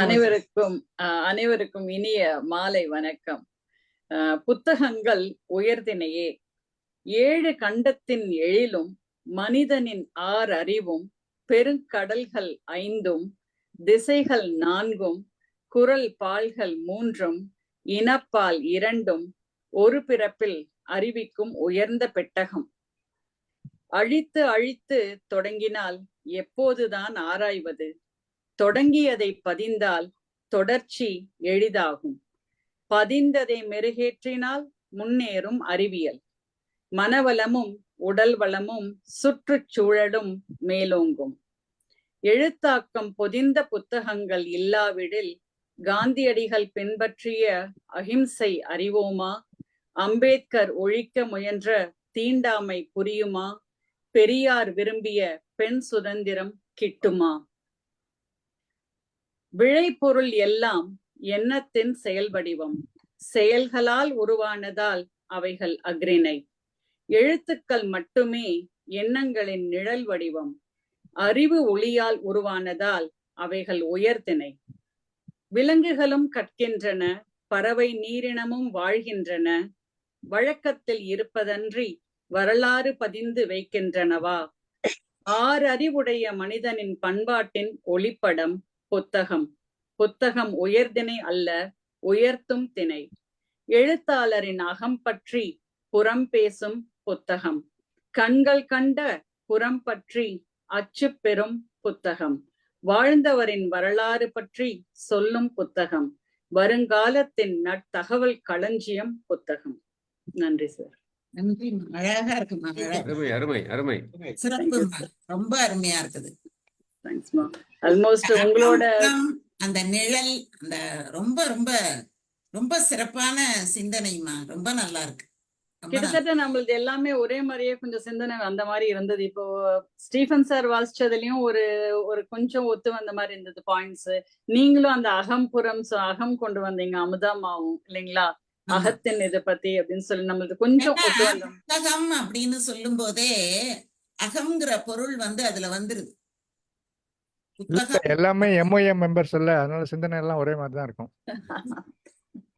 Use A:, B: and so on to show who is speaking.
A: அனைவருக்கும். அனைவருக்கும் இனிய மாலை வணக்கம். புத்தகங்கள் உயர்தினையே ஏழு கண்டத்தின் எழிலும் மனிதனின் ஆர் அறிவும் பெருங்கடல்கள் ஐந்தும் திசைகள் நான்கும் குரல் பால்கள் மூன்றும் இனப்பால் இரண்டும் ஒரு பிறப்பில் அறிவிக்கும் உயர்ந்த பெட்டகம். அழித்து அழித்து தொடங்கினால் எப்போதுதான் ஆராய்வது? தொடங்கியதை பதிந்தால் தொடர்ச்சி எளிதாகும். பதிந்ததை மெருகேற்றினால் முன்னேறும் அறிவியல். மனவளமும் உடல் வளமும் சுற்றுச்சூழலும் மேலோங்கும். எழுத்தாக்கம் பொதிந்த புத்தகங்கள் இல்லாவிடில் காந்தியடிகள் பின்பற்றிய அகிம்சை அறிவோமா? அம்பேத்கர் ஒழிக்க முயன்ற தீண்டாமை புரியுமா? பெரியார் விரும்பிய பெண் சுதந்திரம் கிட்டுமா? விளைபொருள் எல்லாம் எண்ணத்தின் செயல் வடிவம் செயல்களால் உருவானதால் அவைகள் அக்ரிணை எழுத்துக்கள் மட்டுமே எண்ணங்களின் நிழல் வடிவம். அறிவு ஒளியால் உருவானதால் அவைகள் உயர்திணை. விலங்குகளும் கற்கின்றன பறவை நீரினமும் வாழ்கின்றன. வழக்கத்தில் இருப்பதன்றி வரலாறு பதிந்து வைக்கின்றனவா? ஆறறிவுடைய மனிதனின் பண்பாட்டின் ஒளிப்படம் புத்தகம். புத்தகம் உயர்திணை அல்ல உயர்த்தும் திணை. எழுத்தாளரின் அகம் பற்றி புறம் பேசும் புத்தகம். கண்கள் கண்ட புறம் பற்றி அச்சு பெறும் புத்தகம். வாழ்ந்தவரின் வரலாறு பற்றி சொல்லும் புத்தகம். வருங்காலத்தின் நற்தகவல் களஞ்சியம் புத்தகம். நன்றி சார்.
B: நன்றி அழகா இருக்குமா
C: அருமை அருமை அருமை.
B: சிறப்புமா ரொம்ப அருமையா இருக்குது.
A: ஆல்மோஸ்ட் உங்களோட
B: அந்த நிழல் அந்த ரொம்ப ரொம்ப ரொம்ப சிறப்பான சிந்தனைமா ரொம்ப நல்லா இருக்கு.
A: கிட்டத்தட்ட நம்மளது எல்லாமே ஒரே மாதிரியே கொஞ்சம் சிந்தனை அந்த மாதிரி இருந்தது. இப்போ ஸ்டீஃபன் சார் வாசிச்சதுலயும் ஒரு ஒரு கொஞ்சம் ஒத்து வந்த மாதிரி இருந்தது பாயிண்ட்ஸ் நீங்களும் அந்த அகம் புறம் அகம் கொண்டு வந்தீங்க. அமுதாமாவும் இல்லைங்களா. அகத்தின் இதை பத்தி அப்படின்னு சொல்லி நம்மளுக்கு கொஞ்சம்
B: புத்தகம் அப்படின்னு சொல்லும் போதே அகம்ங்கிற பொருள் வந்து அதுல வந்துருது.
D: எல்லாமே எம்ஓஎம் மெம்பர்ஸ் இல்ல. அதனால சிந்தனை எல்லாம் ஒரே மாதிரி தான் இருக்கும்.